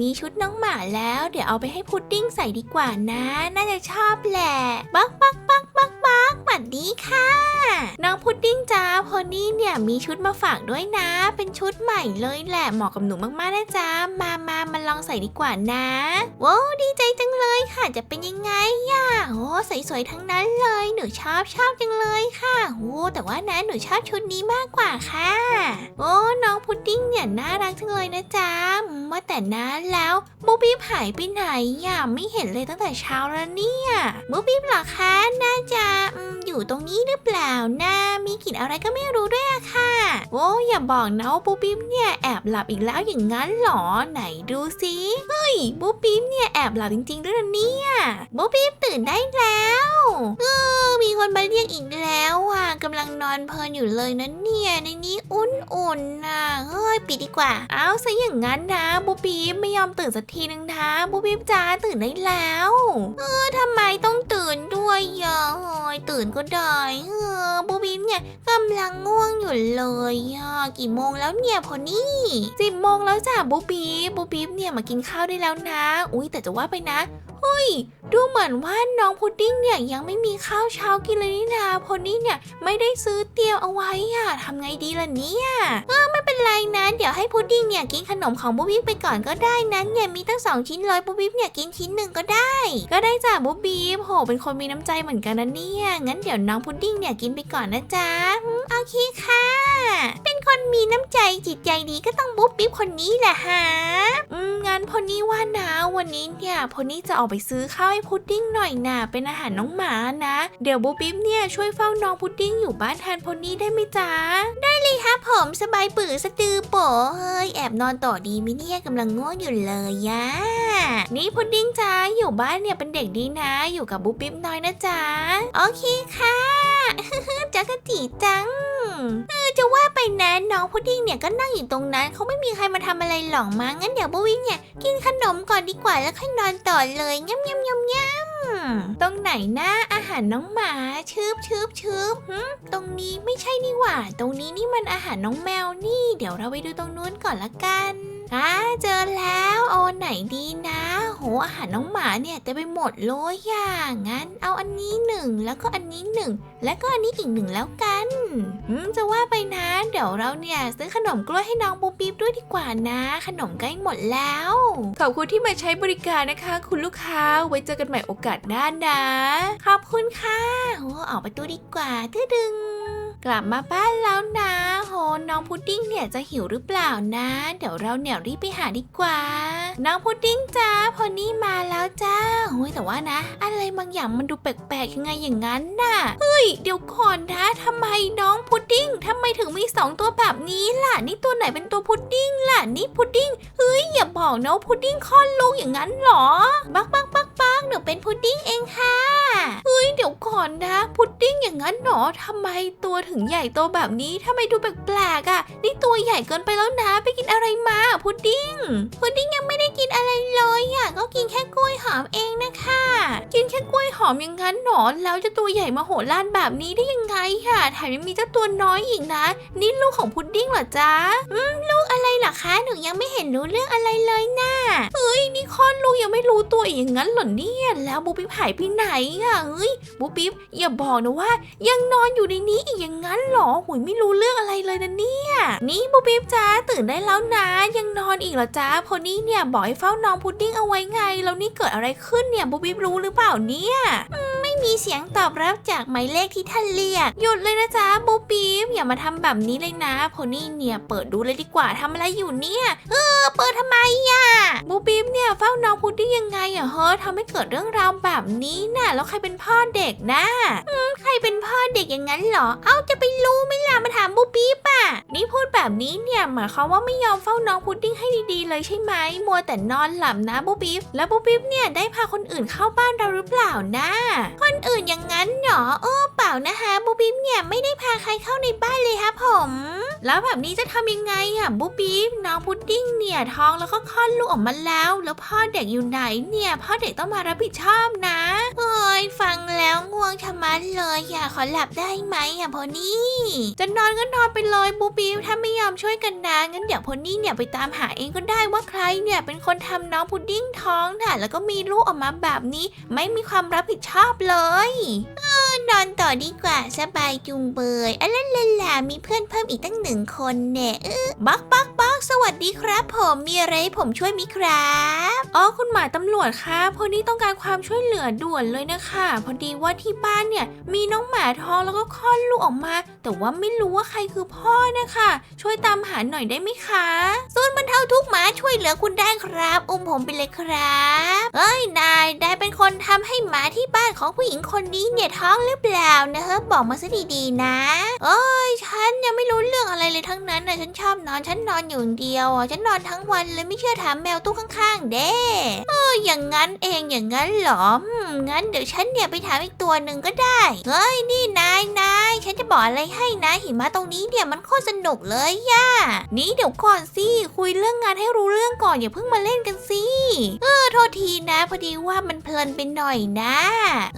มีชุดน้องหมาแล้ว เดี๋ยวเอาไปให้พุดดิ้งใส่ดีกว่านะ น่าจะชอบแหละ บักบักบักบักบักวัสดีค่ะ น้องพุดดิ้งจ้าพอนี่เนี่ยมีชุดมาฝากด้วยนะ เป็นชุดใหม่เลยแหละเหมาะกับหนูมากๆนะจ๊ะมามามาลองใส่ดีกว่านะว้าวดีใจจังเลยค่ะ จะเป็นยังไงย่ะโอ้สวยๆทั้งนั้นเลย หนูชอบชอบจังเลยค่ะโอ้แต่ว่านะหนูชอบชุดนี้มากกว่าค่ะโอ้น้องพุดดิ้งเนี่ยน่ารักจังเลยนะจ๊ะอืมว่าแต่นะแล้วบูบี้หายไปไหนอะไม่เห็นเลยตั้งแต่เช้าแล้วเนี่ยบูบี้หรอคะน่าจะอืมอยู่ตรงนี้หรือเปล่านะมีกลิ่นอะไรก็ไม่รู้ด้วยอะค่ะ โอ้อย่าบอกนะว่าบูบี้เนี่ยแอบหลับอีกแล้วอย่างนั้นเหรอไหนดูสิเฮ้ยบูบี้เนี่ยแอบหลับจริงๆด้วยนะเนี่ยบูบี้ตื่นได้แล้วเออมีคนมาเรียกอีกแล้วอะกำลังนอนเพลินอยู่เลยนะเนี่ยในนี้อุ่นๆนะเฮ้ยปิดดีกว่า เอาซะอย่างนั้นนะบูบี้ไม่ยอมตื่นสักทีนึงนะบูบี้จ้าตื่นได้แล้วเออทำไมต้องตื่นด้วยอะเฮ้ยตื่นก็ได้เออบูบี้เนี่ยกำลังง่วงอยู่เลยอะกี่โมงแล้วเนี่ยพอนี่สิบโมงแล้วจ้ะบูบีบูบีบเนี่ยมากินข้าวได้แล้วนะ อุ้ยแต่จะว่าไปนะ เฮ้ย ดูเหมือนว่าน้องพุดดิ้งเนี่ยยังไม่มีข้าวเช้ากินเลยนี่นาพอนี่เนี่ยไม่ได้ซื้อเตียมเอาไว้อะทำไงดีล่ะเนี่ยเออไม่เป็นไรนะเดี๋ยวให้พุดดิ้งเนี่ยกินขนมของบูบี้ไปก่อนก็ได้นะเนี่ยมีตั้งสองชิ้นเลยบูบี้เนี่ยกินชิ้นหนึ่งก็ได้ ก็ได้จ้ะบูบี้โหเป็นคนมีน้ำใจเหมือนกันนะเนี่ยงั้นเดี๋ยวน้องพุดดิ้งเนี่ยกินไปก่อนนะจ๊ะโอเคค่ะ เป็นคนมีน้ำใจจิตใจดีก็ต้องบุ๊บปิ๊บคนนี้แหละฮะอืมงั้นพอนี่ว่านะวันนี้เนี่ยพอนี่จะออกไปซื้อข้าวให้พุดดิ้งหน่อยนะเป็นอาหารน้องหมานะ เดี๋ยวบุ๊บปิ๊บเนี่ยช่วยเฝ้าน้องพุดดิ้งอยู่บ้านแทนพอนี่ได้ไหมจ๊ะได้เลยครับผมสบายปือสะตือโปเฮ้ยแอบนอนต่อดีมิเนี่ยกำลังง่วงอยู่เลยยะนี่พุดดิ้งจ้าอยู่บ้านเนี่ยเป็นเด็กดีนะ อยู่กับบุ๊บปิ๊บน้อยนะจ๊ะโอเคค่ะ จักรจีจังเออจะว่าไปนะน้องพุดดิ้งเนี่ยก็นั่งอยู่ตรงนั้นเขาไม่มีใครมาทำอะไรหรอกมั้งงั้นเดี๋ยวบูวินเนี่ยกินขนมก่อนดีกว่าแล้วค่อยนอนต่อเลยย่ำย่ำย่ำย่ำตรงไหนนะอาหารน้องหมาชืบชืบชืบหึตรงนี้ไม่ใช่นี่หว่า ตรงนี้นี่มันอาหารน้องแมวนี่ เดี๋ยวเราไปดูตรงนู้นก่อนละกัน อ่าเจอแล้วเอาอันไหนดีนะ โหอาหารน้องหมาเนี่ยเต็มไปหมดเลยอย่างงั้น เอาอันนี้หนึ่งแล้วก็อันนี้หนึ่งและก็อันนี้อีกหนึ่งแล้วกันอืมจะว่าไปนะ เดี๋ยวเราเนี่ยซื้อขนมกล้วยให้น้องปูปี๊บด้วยดีกว่านะ ขนมใกล้หมดแล้ว ขอบคุณที่มาใช้บริการนะคะ คุณลูกค้าไว้เจอกันใหม่โอกาสหน้านะ ขอบคุณค่ะโอ้ออกประตูดีกว่าตื้อดึง กลับมาบ้านแล้วนะ โห น้องพุดดิ้งเนี่ยจะหิวหรือเปล่านะ เดี๋ยวเราเนี่ยรีบไปหาดีกว่า น้องพุดดิ้งจ้าพอนี่มาแล้วจ้าโอ้ยแต่ว่านะ อะไรบางอย่างมันดูแปลกๆยังไงอย่างนั้นน่ะ เฮ้ย เดี๋ยวก่อนนะทำไมน้องพุดดิ้งทำไมถึงมีสองตัวแบบนี้ล่ะ นี่ตัวไหนเป็นตัวพุดดิ้งล่ะ นี่พุดดิ้ง เฮ้ย อย่าบอกนะพุดดิ้งคลอดลูกอย่างนั้นหรอ บักบักบักบักหนูเป็นพุดดิ้งเองค่ะ เฮ้ย เดี๋ยวก่อนนะ พุดดิ้งอย่างนั้นหรอทำไมตัวถึงใหญ่โตแบบนี้ทำไมดูแปลกๆอะ นี่ตัวใหญ่เกินไปแล้วนะ ไปกินอะไรมาพุดดิ้ง พุดดิ้งยังไม่ได้กินอะไรเลยอะ ก็กินแค่กล้วยหอมเองนะคะ กินแค่กล้วยหอมอย่างนั้นเหรอแล้วจะตัวใหญ่มาโหฬารแบบนี้ได้ยังไงค่ะ แถมยังมีเจ้าตัวน้อยอีกนะ นี่ลูกของพุดดิ้งเหรอจ๊ะ อืม ลูกอะไรเหรอคะ หนูยังไม่เห็นรู้เรื่องอะไรเลยนะเฮ้ย นี่คอดลูกยังไม่รู้ตัวอีกอย่างนั้นเหรอเนี่ย แล้วบูปิ๊บหายไปไหนอะเฮ้ยบูปิ๊บอย่าบอกนะว่า ยังนอนอยู่ในนี้อีกอย่างงั้นเหรอหุยไม่รู้เรื่องอะไรเลยนะเนี่ย นี่บูบิ๊บจ้าตื่นได้แล้วนะ ยังนอนอีกเหรอจ้าพอนี่เนี่ยบอกให้เฝ้าน้องพุดดิ้งเอาไว้ไง แล้วนี่เกิดอะไรขึ้นเนี่ยบูบิ๊บรู้หรือเปล่าเนี่ยอืม ไม่มีเสียงตอบรับจากหมายเลขที่ท่านเรียก หยุดเลยนะจ๊ะบูปิ๊บอย่ามาทำแบบนี้เลยนะพนี่เนี่ยเปิดดูเลยดีกว่าทำอะไรอยู่เนี่ย เออ เปิดทำไมอะบูปิ๊บเนี่ยเฝ้าน้องพุดดิ้งยังไงอะเฮ้อทำให้เกิดเรื่องราวแบบนี้น่ะแล้วใครเป็นพ่อเด็กนะใครเป็นพ่อเด็กอย่างนั้นเหรอ เอ้าจะไปรู้ไหมล่ะมาถามบูปี้ป่ะนี่พูดแบบนี้เนี่ยหมายความว่าไม่ยอมเฝ้าน้องพุดดิ้งให้ดีๆ เลยใช่ไหมมัวแต่นอนหลับนะบูปี้แล้วบูปี้เนี่ยได้พาคนอื่นเข้าบ้านเราหรือเปล่านะคนอื่นอย่างนั้นเหรอโอ้เปล่านะคะบูบิมเนี่ยไม่ได้พาใครเข้าในบ้านเลยครับผม แล้วแบบนี้จะทำยังไงอะบูบิมน้องพุดดิ้งเนี่ยท้องแล้วก็คลอดลูกออกมาแล้ว แล้วพ่อเด็กอยู่ไหนเนี่ยพ่อเด็กต้องมารับผิดชอบนะเฮ้ยฟังแล้วง่วงชะมัดเลยอยากขอหลับได้ไหมอะพอนี่จะนอนก็นอนไปเลยบูบิมถ้าไม่ยอมช่วยกันนะงั้นเดี๋ยวพอนี่เนี่ยไปตามหาเองก็ได้ว่าใครเนี่ยเป็นคนทำน้องพุดดิ้งท้องน่ะแล้วก็มีลูกออกมาแบบนี้ ไม่มีความรับผิดชอบเลยเออนอนต่อดีกว่าสบายจุงเบยอะละละละมีเพื่อนเพิ่มอีกตั้งหนึ่งคนเนี่ยเออบักบักบักสวัสดีครับ ผมมีอะไรให้ผมช่วยมิครับอ๋อคุณหมายตำรวจคะพอดีต้องการความช่วยเหลือด่วนเลยนะคะ พอดีว่าที่บ้านเนี่ย มีน้องหมาท้องแล้วก็คลอดลูกออกมา แต่ว่าไม่รู้ว่าใครคือพ่อนะคะ ช่วยตามหาหน่อยได้ไหมคะศูนย์บรรเทาทุกข์หมาช่วยเหลือคุณได้ครับ อุ้มผมไปเลยครับเอ้ยนายได้เป็นคนทำให้หมาที่บ้านของผู้หญิงคนนี้เนี่ยท้องหรือเปล่านะฮะบอกมาซะดีๆนะเอ้ยฉันยังไม่รู้เรื่องอะไรเลยทั้งนั้นนะฉันชอบนอนฉันนอนอยู่เดียวอะฉันนอนทั้งวันเลยไม่เชื่อถามแมวตู้ข้างๆ เด้เอออย่างนั้นเองอย่างนั้นเหรออืมงั้นเดี๋ยวฉันเนี่ยไปถามอีกตัวหนึ่งก็ได้เฮ้ยนี่นายนายฉันจะบอกอะไรให้นะ หิมะตรงนี้เนี่ยมันโคตรสนุกเลยย่านี่เดี๋ยวก่อนสิคุยเรื่องงานให้รู้เรื่องก่อนอย่าเพิ่งมาเล่นกันสิเออโทษทีนะ พอดีว่ามันเพลินไปหน่อยนะ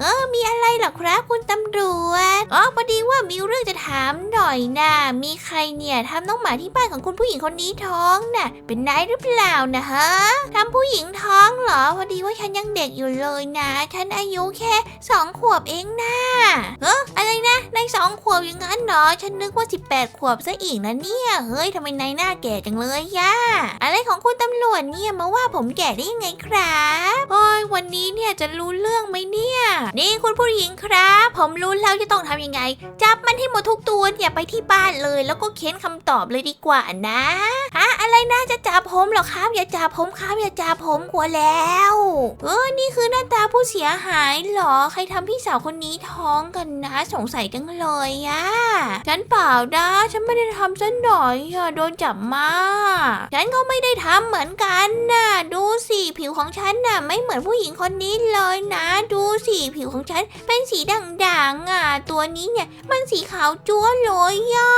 เออมีอะไรหรอครับคุณตำรวจ อ๋อพอดีว่ามีเรื่องจะถามหน่อยนะ มีใครเนี่ยทำน้องหมาที่บ้านของคุณผู้หญิงคนนี้ท้องน่ะ เป็นนายหรือเปล่านะฮะทำผู้หญิง พอดีว่าฉันยังเด็กอยู่เลยนะ ฉันอายุแค่สองขวบเองนะเอออะไรนะนายสองขวบอย่างนั้นเหรอ ฉันนึกว่า 18 ขวบซะอีกนะเนี่ย เฮ้ยทำไมนายหน้าแก่จังเลยย่าอะไรของคุณตำรวจเนี่ยมาว่าผมแก่ได้ยังไงครับโอ้ยวันนี้เนี่ยจะรู้เรื่องไหมเนี่ย นี่คุณผู้หญิงครับ ผมรู้แล้วจะต้องทำยังไง จับมันให้หมดทุกตัวเนี่ยไปที่บ้านเลย แล้วก็เค้นคำตอบเลยดีกว่านะฮะอะไรนะจะจับผมเหรอครับ อย่าจับผมครับอย่าจับผมกลัวแล้วเออ นี่คือหน้าตาผู้เสียหายเหรอ ใครทำพี่สาวคนนี้ท้องกันนะสงสัยจังเลยอะฉันเปล่านะฉันไม่ได้ทำซะหน่อยอะโดนจับมา ฉันก็ไม่ได้ทำเหมือนกันนะดูสิผิวของฉันน่ะ ไม่เหมือนผู้หญิงคนนี้เลยนะ ดูสิผิวของฉันเป็นสีด่างๆอะ ตัวนี้เนี่ยมันสีขาวจั๊วเลยอะ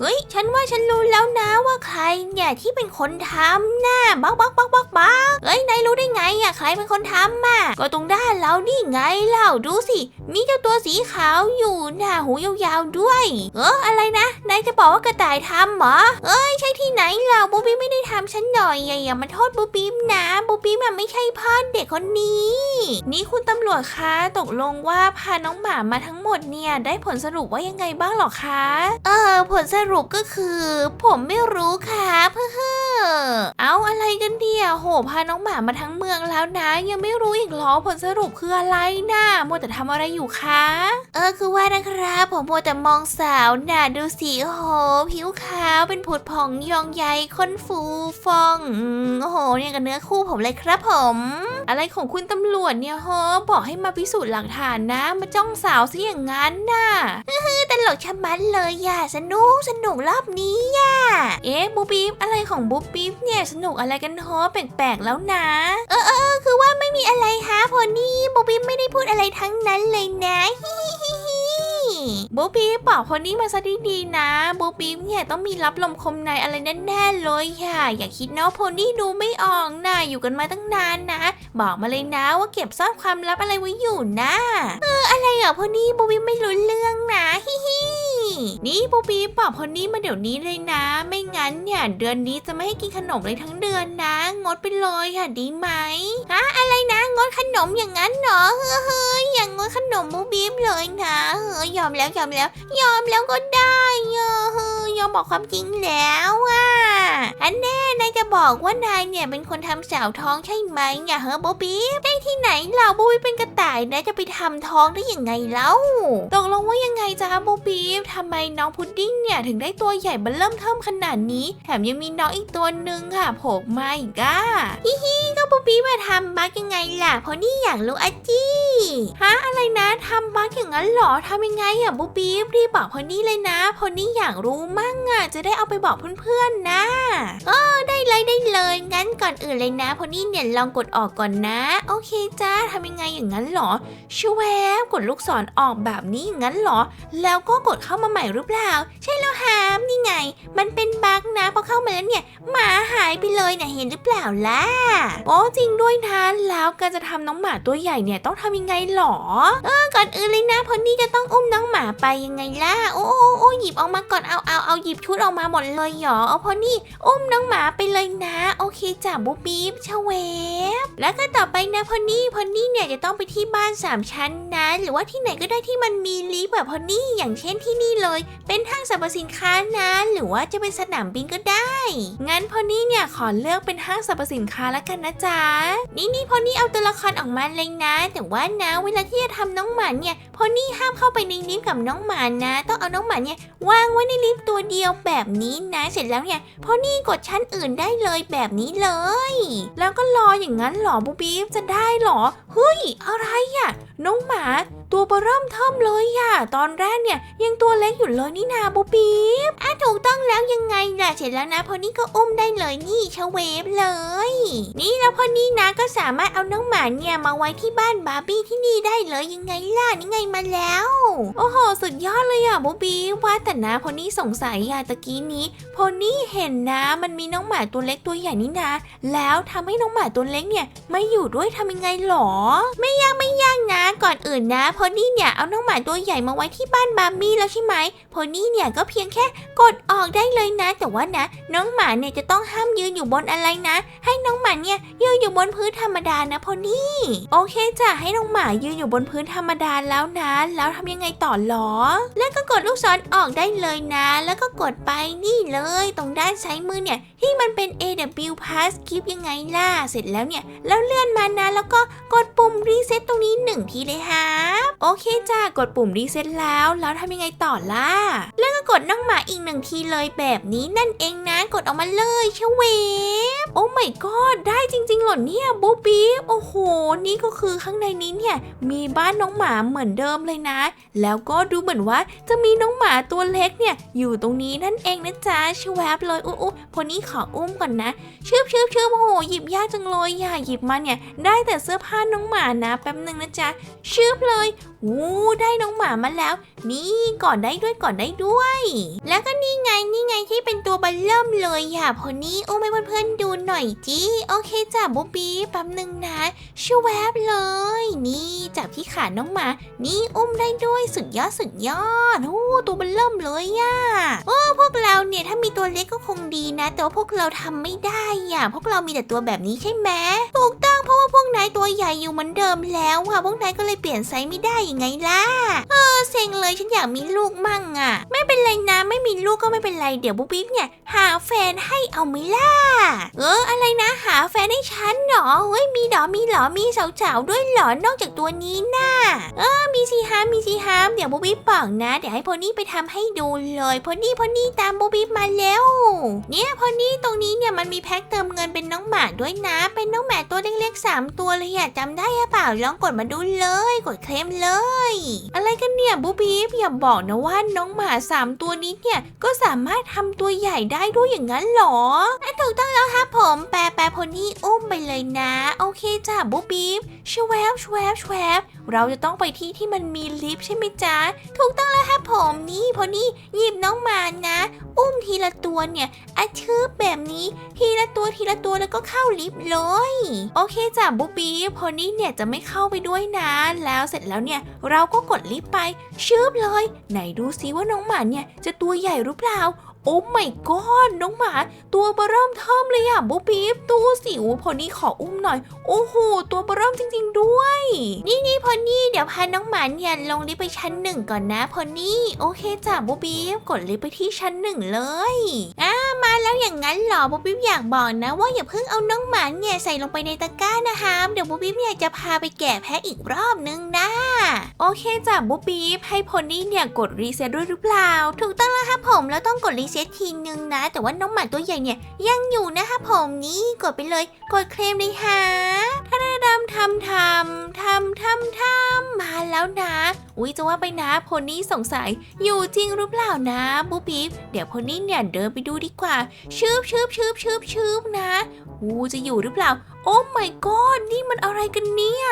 เฮ้ย ฉันว่าฉันรู้แล้วนะว่าใครเนี่ยที่เป็นคนทำน่ะบักบักบักบักบักเฮ้ยนายรู้ได้ไงอะใครเป็นคนทำอะก็ตรงด้านเรานี่ไงเล่าดูสิ มีเจ้าตัวสีขาวอยู่น่ะหูยาวๆด้วย เอออะไรนะนายจะบอกว่ากระต่ายทำเหรอเอ้ยใช่ที่ไหนเล่าบูบี้ไม่ได้ทำฉันหน่อยอย่าอย่ามาโทษบูบี้นะบูบี้มันไม่ใช่พ่อเด็กคนนี้ นี่คุณตำรวจคะตกลงว่าพาน้องหมามาทั้งหมดเนี่ยได้ผลสรุปว่ายังไงบ้างหรอคะ เออผลสรุปก็คือ ผมไม่รู้ค่ะเพื่อเอาอะไรกันเดียโหพาน้องหมามาทั้งเมืองแล้วนะ ยังไม่รู้อีกเหรอผลสรุปคืออะไรนะมัวแต่ทำอะไรอยู่คะ เออคือว่านะครับผมมัวแต่มองสาวน่ะดูสิโอ้โหผิวขาวเป็นผุดผ่องยองใยคนฟูฟองอืมโอ้โหเนี่ยกับเนื้อคู่ผมเลยครับผม อะไรของคุณตำรวจเนี่ยฮะบอกให้มาพิสูจน์หลักฐานนะ มาจ้องสาวซะอย่างนั้นน่ะตลกชะมัดเลยย่าสนุกสนุกรอบนี้ย่าเอ๊ะบูบีฟอะไรของบูบีฟเนี่ยสนุกอะไรกันฮะแปลกๆแล้วนะ เออเออคือว่าไม่มีอะไรฮะพอนี่บูบีฟไม่ได้พูดอะไรทั้งนั้นเลยนะฮิฮิฮิฮิบูบีฟบอกพอนี่มาซะดีๆนะบูบีฟเนี่ยต้องมีรับลมคมในอะไรแน่ๆเลยค่ะ อย่าคิดนะพอนี่ดูไม่ออกนะอยู่กันมาตั้งนานนะ บอกมาเลยนะว่าเก็บซ่อนความลับอะไรไว้อยู่นะ เอออะไรเหรอพอนี่บูบีฟไม่รู้เรื่องนะฮิฮิ นี่ปูปีปอบคนนี้มาเดี๋ยวนี้เลยนะ ไม่งั้นเนี่ยเดือนนี้จะไม่ให้กินขนมเลยทั้งเดือนนะ งดไปเลยค่ะดีไหมฮะอะไรนะงดขนมอย่างนั้นเหรอเฮ้ยอย่างงดขนมบูบีบเลยนะเฮ้ยยอมแล้วยอมแล้ว ยอมแล้วก็ได้เฮ้ยยอมบอกความจริงแล้วอะ อันแน่นายจะบอกว่านายเนี่ยเป็นคนทำสาวท้องใช่ไหมเนี่ยเฮ้ยบูบีบได้ที่ไหนเราบูบีบเป็นกระต่ายนะจะไปทำท้องได้ยังไงเล่าตกลงว่ายังไงจ้าบูบีบทำไมน้องพุดดิ้งเนี่ยถึงได้ตัวใหญ่เบันเริ่มเทิมขนาดนี้ แถมยังมีน้องอีกตัวหนึ่งค่ะโผล่มาอีกอะฮิฮิก็บูบีบมาทำบักยังไงล่ะเพราะนี่อยากรู้อาจี้ฮะอะไรนะทำบักอย่างนั้นเหรอทำยังไงอะบูบีบรีบบอกพอนี่เลยนะพอนี่อยากรู้มั่งอะจะได้เอาไปบอกเพื่อนๆนะออได้เลยได้เลยงั้นก่อนอื่นเลยนะพอนี่เนี่ยลองกดออกก่อนนะ โอเคจ้าทำยังไงอย่างนั้นเหรอชวแวบกดลูกศรออกแบบนี้อย่างนั้นเหรอ แล้วก็กดเข้ามาใหม่หรือเปล่า ใช่แล้วฮามนี่ไง มันเป็นบั๊กนะพอเข้ามาแล้วเนี่ยหมาหายไปเลยเนี่ยเห็นหรือเปล่าล่ะโอ้จริงด้วยนะแล้วการจะทำน้องหมาตัวใหญ่เนี่ยต้องทำยังไงหรอเออก่อนอื่นเลยนะพอนี่จะต้องอุ้มน้องหมาไปยังไงล่ะโอ้โอ้โอ้หยิบออกมาก่อนเอาเอาเอาหยิบชุดออกมาหมดเลยเหรอเอาพอนี่อุ้มน้องหมาไปเลยนะ โอเคจ้ะบุ๊บบีบชเวบแล้วก็ต่อไปนะพอนี่พอนี่เนี่ยจะต้องไปที่บ้านสามชั้นนะ หรือว่าที่ไหนก็ได้ที่มันมีลิฟต์แบบพอนี่อย่างเช่นที่นี่เลย เป็นห้างสรรพสินค้านะ หรือว่าจะเป็นสนามบินก็ได้ งั้นพอนี่เนี่ยขอเลือกเป็นห้างสรรพสินค้าแล้วกันนะจ๊ะนี่นี่พอนี่เอาตัวละครออกมาเลยนะ แต่ว่านะเวลาที่จะทำน้องหมาเนี่ยพอนี่ห้ามเข้าไปในลิฟต์กับน้องหมานะ ต้องเอาน้องหมาเนี่ยวางไว้ในลิฟต์ตัวเดียวแบบนี้นะ เสร็จแล้วเนี่ยพอนี่กดชั้นอื่นได้เลยแบบนี้เลย แล้วก็รออย่างนั้นเหรอบูบีฟจะได้เหรอ เฮ้ย อะไรอะ น้องหมาตัวเบริ่มเทิมเลยอะตอนแรกเนี่ยยังตัวเล็กอยู่เลยนี่นาบูบีฟอะถูกต้องแล้วยังไงล่ะเสร็จแล้วนะพอนี่ก็อุ้มได้เลยนี่ชเวฟเลย นี่แล้วพอนี่นะก็สามารถเอาน้องหมาเนี่ยมาไว้ที่บ้านบาร์บี้ที่นี่ได้เลยยังไงล่ะนี่ไงมาแล้ว โอ้โหสุดยอดเลยอะบูบีว่าแต่นะพอนี่สงสัยอะตะกี้นี้ พอนี่เห็นนะมันมีน้องหมาตัวเล็กตัวใหญ่นี่นะแล้วทำให้น้องหมาตัวเล็กเนี่ยไม่อยู่ด้วยทำยังไงหรอ ไม่ยากไม่ยากนะก่อนอื่นนะพอนี่เนี่ยเอาน้องหมาตัวใหญ่มาไว้ที่บ้านบาร์บี้แล้วใช่ไหมพอนี่เนี่ยก็เพียงแค่กดออกได้เลยนะ แต่ว่านะ น้องหมาเนี่ยจะต้องห้ามยืนอยู่บนอะไรนะ ให้น้องหมาเนี่ยยืนอยู่บนพื้นธรรมดานะพอนี่โอเคจ้ะให้น้องหมายืนอยู่บนพื้นธรรมดาแล้วนะ แล้วทำยังไงต่อหรอ แล้วก็กดลูกศรออกได้เลยนะ แล้วก็กดไปนี่เลย ตรงด้านซ้ายมือเนี่ยที่มันเป็น AW Pass คลิปยังไงล่ะเสร็จแล้วเนี่ยแล้วเลื่อนมานะแล้วก็กดปุ่มรีเซ็ตตรงนี้หนึ่งทีเลยฮะโอเคจ้ากดปุ่มรีเซ็ตแล้ว แล้วทำยังไงต่อล่ะ แล้วก็กดน้องหมาอีกหนึ่งทีเลยแบบนี้นั่นเองนะ กดออกมาเลยเชเวฟโอ้ไม่ก็ได้จริงๆหรอเนี่ยบูบีบโอ้โห นี่ก็คือข้างในนี้เนี่ย มีบ้านน้องหมาเหมือนเดิมเลยนะ แล้วก็ดูเหมือนว่าจะมีน้องหมาตัวเล็กเนี่ย อยู่ตรงนี้นั่นเองนะจ๊ะชวบเลยอู้อู้พอนี้ขออุ้มก่อนนะชืบชืบชืบโอ้โหหยิบยากจังเลยอย่าหยิบมาเนี่ย ได้แต่เสื้อผ้าน้องหมานะแป๊บหนึ่งนะจ๊ะชืบเลยอู้ได้น้องหมามาแล้ว นี่ก่อนได้ด้วยก่อนได้ด้วย แล้วก็นี่ไงนี่ไงที่เป็นตัวบัลเริ่มเลยอะพอนี่อุ้มให้เพื่อนๆดูหน่อยจีโอเคจ้ะบ๊บบี้แป๊บหนึ่งนะชวบเลย นี่จับที่ขาน้องหมา นี่อุ้มได้ด้วยสุดยอดสุดยอดโอ้ตัวบัลเริ่มเลยอะโอ้พวกเราเนี่ยถ้ามีตัวเล็กก็คงดีนะ แต่ว่าพวกเราทำไม่ได้อะพวกเรามีแต่ตัวแบบนี้ใช่ไหมถูกต้องเพราะว่าพวกนายตัวใหญ่อยู่เหมือนเดิมแล้วอะพวกนายก็เลยเปลี่ยนไซส์ไม่ได้ยังไงล่ะ เออเซ็งเลยฉันอยากมีลูกมั่งอะ ไม่เป็นไรนะไม่มีลูกก็ไม่เป็นไรเดี๋ยวบุ๊บบิ๊บเนี่ย หาแฟนให้เอาไหมล่ะเอออะไรนะ หาแฟนให้ฉันเหรอเฮ้ยมีหรอมีหรอมีสาวๆด้วยหรอนอกจากตัวนี้น่ะเออมีสิฮามมีสิฮามเดี๋ยวบุ๊บบิ๊บบอกนะ เดี๋ยวให้โพนี่ไปทำให้ดูเลยโพนี่โพนี่ตามบุ๊บบิ๊บมาแล้ว เนี่ยโพนี่ตรงนี้เนี่ยมันมีแพ็คเติมเงินเป็นน้องหมาด้วยนะ เป็นน้องหมาตัวเล็กๆสามตัวเลยอะจำได้หรือเปล่าลองกดมาดูเลย กดเคลมเลย อะไรกันเนี่ยบูบีฟอย่าบอกนะว่าน้องหมาสามตัวนี้เนี่ยก็สามารถทำตัวใหญ่ได้ด้วยอย่างนั้นหรออะถูกต้องแล้วครับผมแปรแปรพนี่อุ้มไปเลยนะ โอเคจ้ะบูบีฟชวบชวบชวบ เราจะต้องไปที่ที่มันมีลิฟต์ใช่ไหมจ๊ะ ถูกต้องแล้วครับผมนี่โพนี่หยิบน้องมานะ อุ้มทีละตัวเนี่ยอาชืบแบบนี้ ทีละตัวทีละตัวแล้วก็เข้าลิฟต์เลย โอเคจ้ะบูบีฟโพนี่เนี่ยจะไม่เข้าไปด้วยนะ แล้วเสร็จแล้วเนี่ยเราก็กดลิฟต์ไปชืบเลย ไหนดูซิว่าน้องหมาเนี่ยจะตัวใหญ่หรือเปล่า โอ้ไม่กอดน้องหมา ตัวเบอเริ่มเทิมเลยอะบูบีฟตัวสิวพอนี่ขออุ้มหน่อย โอ้โหตัวเบอเริ่มจริง ๆ ด้วย นี่นี่พอนี่เดี๋ยวพาน้องหมาเนี่ยลงลิฟต์ไปชั้นหนึ่งก่อนนะพอนี่โอเคจ้ะบูบีฟกดลิฟต์ไปที่ชั้นหนึ่งเลยอ่ามาแล้วอย่างนั้นเหรอบูบีฟอยากบอกนะ ว่าอย่าเพิ่งเอาน้องหมาเนี่ยใส่ลงไปในตะกร้านะคะเดี๋ยวบูบีฟเนี่ยจะพาไปแกะแพะอีกรอบนึงนะโอเคจ้ะบูบีฟให้พอนี่เนี่ยกดรีเซ็ตด้วยหรือเปล่า ถูกต้องแล้วครับผมแล้วต้องกดรีเซ็ตทีนึงนะ แต่ว่าน้องหมาตัวใหญ่เนี่ยยังอยู่นะคะผมนี่กดไปเลย กดเคลมเลยฮะท่าดำทำทำทำทำทำมาแล้วนะ อุ้ยจะว่าไปนะพนี่สงสัยอยู่จริงหรือเปล่านะบูบีบเดี๋ยวโพนี่เนี่ยเดินไปดูดีกว่าชืบชืบชืบชืบชืบนะอูจะอยู่หรือเปล่าโอ้ my god นี่มันอะไรกันเนี่ย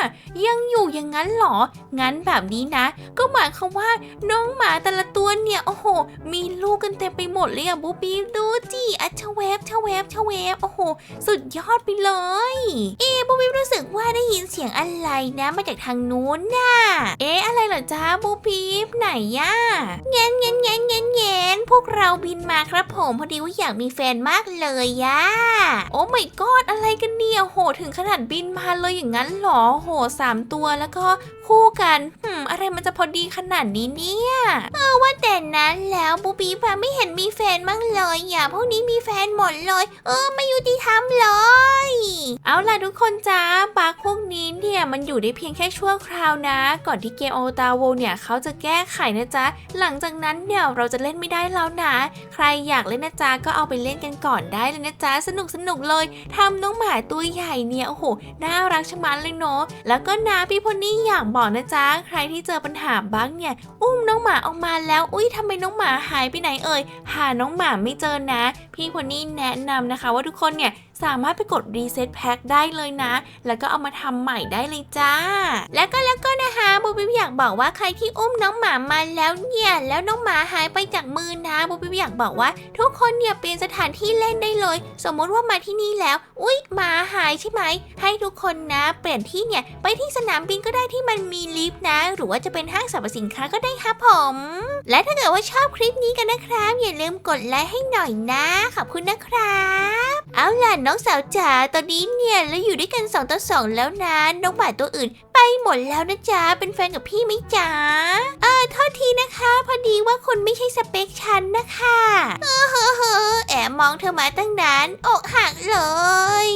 ยังอยู่อย่างนั้นเหรอ งั้นแบบนี้นะ ก็หมายความว่าน้องหมาแต่ละตัวเนี่ย โอ้โห มีลูกกันเต็มไปหมดเลยอะบูบีดูจิอะชแวบชะแวบชะแวบโอ้โห สุดยอดไปเลย เอ๊บูบีรู้สึกว่าได้ยินเสียงอะไรนะ มาจากทางนู้นน่ะ เอ๊ะอะไรเหรอจ้าบูบีไหนย่ะเงี้ยเงี้ยเงี้ยเงี้ยเงี้ยพวกเราบินมาครับผมพอดีว่าอยากมีแฟนมากเลยย่ะโอ้ my god อะไรกันเนี่ยโหถึงขนาดบินมาเลยอย่างนั้นเหรอโหสามตัวแล้วก็ คู่กันหืมอะไรมันจะพอดีขนาดนี้เนี่ยเออว่าแต่นั้นแล้วบูบีฟ้าไม่เห็นมีแฟนบ้างเลยอย่าพวกนี้มีแฟนหมดเลย เออไม่ยุติธรรมเลย เอาล่ะทุกคนจ้าปาร์คพวกนี้เนี่ยมันอยู่ได้เพียงแค่ชั่วคราวนะ ก่อนที่เกมโอตาโวเนี่ยเขาจะแก้ไขนะจ๊ะ หลังจากนั้นเนี่ยเราจะเล่นไม่ได้แล้วนะ ใครอยากเล่นนะจ๊ะก็เอาไปเล่นกันก่อนได้เลยนะจ๊ะสนุกสนุกเลยทำน้องหมาตัวใหญ่เนี่ยโอ้โหน่ารักชะมัดเลยเนาะแล้วก็นะพี่พลนี่อยากบอกนะจ๊ะใครที่เจอปัญหาบั๊กเนี่ย อุ้มน้องหมาออกมาแล้ว อุ้ยทำไมน้องหมาหายไปไหนเอ่ย หาน้องหมาไม่เจอนะ พี่คนนี้แนะนำนะคะว่าทุกคนเนี่ย สามารถไปกดรีเซ็ตแพ็คได้เลยนะ แล้วก็เอามาทำใหม่ได้เลยจ้า แล้วก็แล้วก็นะคะบูบิบอยากบอกว่าใครที่อุ้มน้องหมามาแล้วเนี่ยแล้วน้องหมาหายไปจากมือนะบูบิบอยากบอกว่า ทุกคนเนี่ยเปลี่ยนสถานที่เล่นได้เลย สมมติว่ามาที่นี่แล้ว อุ๊ยหมาหายใช่ไหมให้ทุกคนนะเปลี่ยนที่เนี่ยไปที่สนามบินก็ได้ที่มันมีลิฟต์นะ หรือว่าจะเป็นห้างสรรพสินค้าก็ได้ครับผม และถ้าเกิดว่าชอบคลิปนี้กันนะครับ อย่าลืมกดไลค์ให้หน่อยนะ ขอบคุณนะครับเอา ล่ะน้องสาวจ๋า ตอนนี้เนี่ยเราอยู่ด้วยกันสองต่อสองแล้วนะ น้องหมาตัวอื่น ไปหมดแล้วนะจ๊ะ เป็นแฟนกับพี่ไหมจ๊ะเออโทษทีนะคะ พอดีว่าคุณไม่ใช่สเปคฉันนะคะ เออเฮ้อเฮ้อแอบมองเธอมาตั้งนาน อกหักเลย